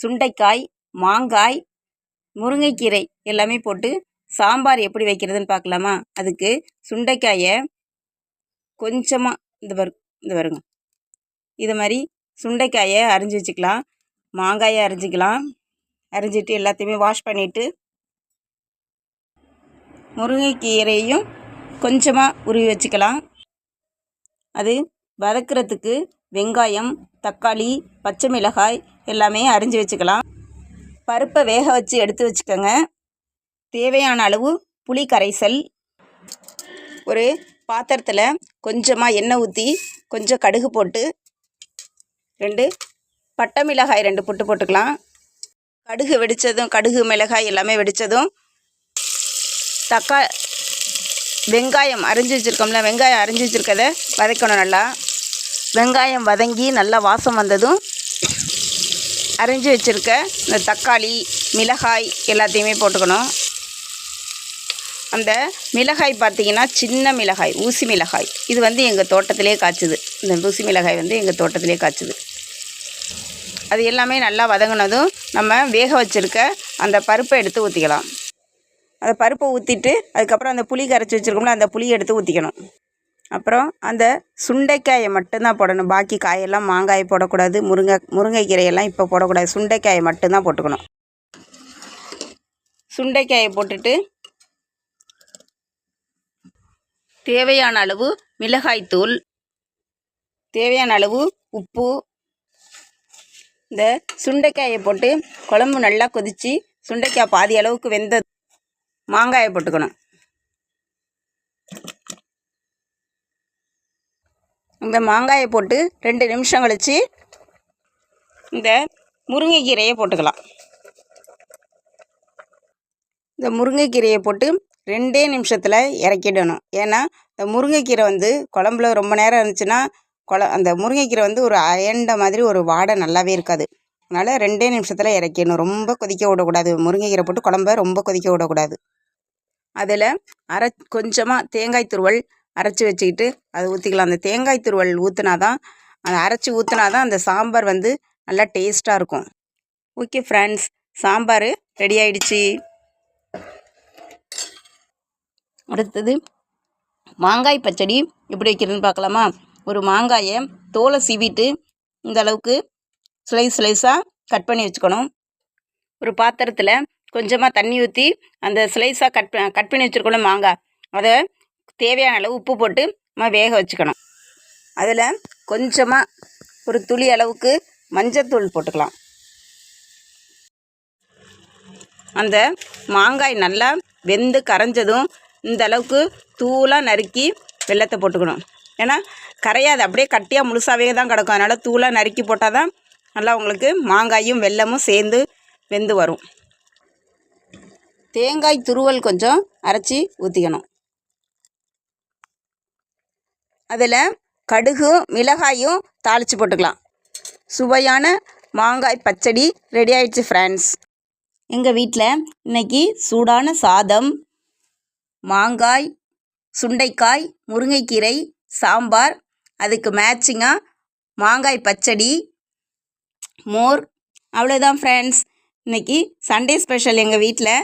சுண்டைக்காய் மாங்காய் முருங்கைக்கீரை எல்லாமே போட்டு சாம்பார் எப்படி வைக்கிறதுன்னு பார்க்கலாமா? அதுக்கு சுண்டைக்காயை கொஞ்சமாக இந்த வரு இந்த வருங்க இது மாதிரி சுண்டைக்காயை அரிஞ்சு வச்சுக்கலாம். மாங்காயை அரிஞ்சிக்கலாம். அரிஞ்சிட்டு எல்லாத்தையுமே வாஷ் பண்ணிவிட்டு முருங்கைக்கீரையும் கொஞ்சமாக உருவி வச்சுக்கலாம். அது வதக்கிறதுக்கு வெங்காயம் தக்காளி பச்சை மிளகாய் எல்லாமே அரிஞ்சு வச்சுக்கலாம். பருப்பை வேக வச்சு எடுத்து வச்சுக்கோங்க. தேவையான அளவு புளி கரைசல் ஒரு பாத்திரத்தில் கொஞ்சமாக எண்ணெய் ஊற்றி கொஞ்சம் கடுகு போட்டு ரெண்டு பட்டை மிளகாய் ரெண்டு புட்டு போட்டுக்கலாம். கடுகு வெடித்ததும் கடுகு மிளகாய் எல்லாமே வெடித்ததும் தக்கா வெங்காயம் அரிஞ்சு வச்சுருக்கோம்ல வெங்காயம் அரிஞ்சு வச்சுருக்கதை வதக்கணும் நல்லா. வெங்காயம் வதங்கி நல்லா வாசம் வந்ததும் அரிஞ்சு வச்சுருக்க இந்த தக்காளி மிளகாய் எல்லாத்தையுமே போட்டுக்கணும். அந்த மிளகாய் பார்த்தீங்கன்னா சின்ன மிளகாய் ஊசி மிளகாய். இது வந்து எங்கள் தோட்டத்திலே காய்ச்சுது. இந்த ஊசி மிளகாய் வந்து எங்கள் தோட்டத்திலே காய்ச்சுது. அது எல்லாமே நல்லா வதங்கினதும் நம்ம வேக வச்சுருக்க அந்த பருப்பை எடுத்து ஊற்றிக்கலாம் அந்த பருப்பை ஊற்றிட்டு அதுக்கப்புறம் அந்த புளி கரைச்சி வச்சுருக்கோம்ல அந்த புளியை எடுத்து ஊற்றிக்கணும் அப்புறம் அந்த சுண்டைக்காயை மட்டும்தான் போடணும். பாக்கி காயெல்லாம் மாங்காய் போடக்கூடாது முருங்கை முருங்கைக்கீரையெல்லாம் இப்போ போடக்கூடாது. சுண்டைக்காயை மட்டும்தான் போட்டுக்கணும். சுண்டைக்காயை போட்டுட்டு தேவையான அளவு மிளகாய்த்தூள் தேவையான அளவு உப்பு இந்த சுண்டைக்காயை போட்டு குழம்பு நல்லா கொதித்து சுண்டைக்காய் பாதி அளவுக்கு வெந்த மாங்காயை போட்டுக்கணும். இந்த மாங்காயை போட்டு ரெண்டு நிமிஷம் கழித்து இந்த முருங்கைக்கீரையை போட்டுக்கலாம். இந்த முருங்கைக்கீரையை போட்டு ரெண்டே நிமிஷத்தில் இறக்கிடணும். ஏன்னா இந்த முருங்கைக்கீரை வந்து குழம்புல ரொம்ப நேரம் இருந்துச்சுன்னா குழ அந்த முருங்கைக்கீரை வந்து ஒரு அயண்ட மாதிரி ஒரு வாடை நல்லாவே இருக்காது. அதனால் ரெண்டே நிமிஷத்தில் இறக்கிடணும். ரொம்ப கொதிக்க விடக்கூடாது. முருங்கைக்கீரை போட்டு குழம்ப ரொம்ப கொதிக்க விடக்கூடாது. அதில் அரை கொஞ்சமாக தேங்காய் துருவல் அரைச்சி வச்சுக்கிட்டு அதை ஊற்றிக்கலாம் அந்த தேங்காய் துருவல் ஊற்றினா தான் அதை அரைச்சி ஊற்றினா தான் அந்த சாம்பார் வந்து நல்லா டேஸ்ட்டாக இருக்கும். ஓகே ஃப்ரெண்ட்ஸ் சாம்பார் ரெடி ஆயிடுச்சு. அடுத்தது மாங்காய் பச்சடி எப்படி வைக்கிறதுன்னு பார்க்கலாமா? ஒரு மாங்காயை தோலை சீவிட்டு இந்த அளவுக்கு ஸ்லைஸ் ஸ்லைஸாக கட் பண்ணி வச்சுக்கணும். ஒரு பாத்திரத்தில் கொஞ்சமாக தண்ணி ஊற்றி அந்த ஸ்லைஸாக கட் கட் பண்ணி வச்சுருக்கணும் மாங்காய் அதை தேவையான அளவு உப்பு போட்டு நம்ம வேக வச்சுக்கணும். அதில் கொஞ்சமாக ஒரு துளி அளவுக்கு மஞ்சத்தூள் போட்டுக்கலாம். அந்த மாங்காய் நல்லா வெந்து கரைஞ்சதும் இந்த அளவுக்கு தூளாக நறுக்கி வெள்ளத்தை போட்டுக்கணும். ஏன்னா கரையாது அப்படியே கட்டியாக முழுசாகவே தான் கிடக்கும். அதனால் தூளாக நறுக்கி போட்டால் தான் நல்லா உங்களுக்கு மாங்காயும் வெல்லமும் சேர்ந்து வெந்து வரும். தேங்காய் துருவல் கொஞ்சம் அரைச்சி ஊற்றிக்கணும் அதில் கடுகும் மிளகாயும் தாளித்து போட்டுக்கலாம். சுவையான மாங்காய் பச்சடி ரெடி ஆயிடுச்சு ஃப்ரெண்ட்ஸ் எங்கள் வீட்டில் இன்னைக்கு சூடான சாதம் மாங்காய் சுண்டைக்காய் முருங்கைக்கீரை சாம்பார் அதுக்கு மேட்சிங்காக மாங்காய் பச்சடி மோர். அவ்வளோதான் ஃப்ரெண்ட்ஸ் இன்னைக்கு சண்டே ஸ்பெஷல் எங்கள் வீட்டில்